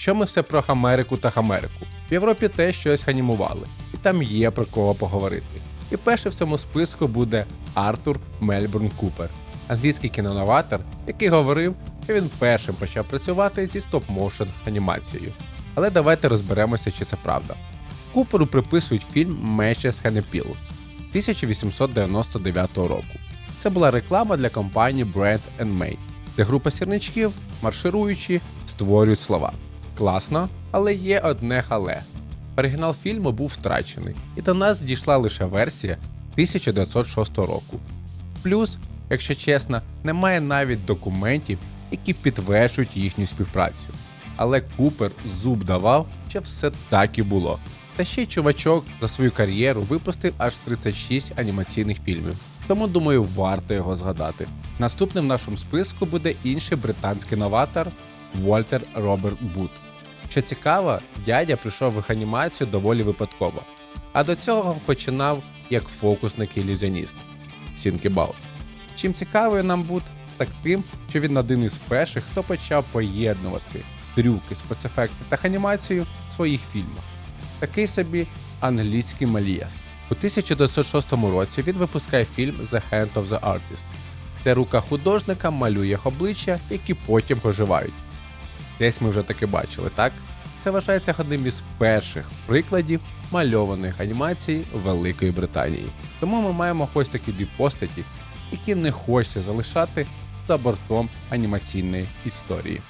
Що ми все про Америку та Америку? В Європі теж щось анімували, і там є про кого поговорити. І перший в цьому списку буде Артур Мельбурн Купер, англійський кіноноватор, який говорив, що він першим почав працювати зі стоп-моушен анімацією. Але давайте розберемося, чи це правда. Куперу приписують фільм Мечес Хенепіл 1899 року. Це була реклама для компанії Brand May, де група сірничків, маршируючи, створюють слова. Класно, але є одне але. Оригінал фільму був втрачений, і до нас дійшла лише версія 1906 року. Плюс, якщо чесно, немає навіть документів, які підтверджують їхню співпрацю. Але Купер зуб давав, що все так і було. Та ще й чувачок за свою кар'єру випустив аж 36 анімаційних фільмів, тому думаю, варто його згадати. Наступним в нашому списку буде інший британський новатор Вольтер Роберт Бут. Що цікаво, дядя прийшов в їх анімацію доволі випадково, а до цього починав як фокусник ілюзіоніст Сінкібаут. Чим цікавий нам Бут, так тим, що він один із перших, хто почав поєднувати трюки, спецефекти та анімацію в своїх фільмах. Такий собі англійський Маліас. У 1906 році він випускає фільм The Hand of the Artist, де рука художника малює їх обличчя, які потім оживають. Десь ми вже таки бачили, так? Це вважається одним із перших прикладів мальованих анімацій Великої Британії. Тому ми маємо ось такі дві постаті, які не хочеться залишати за бортом анімаційної історії.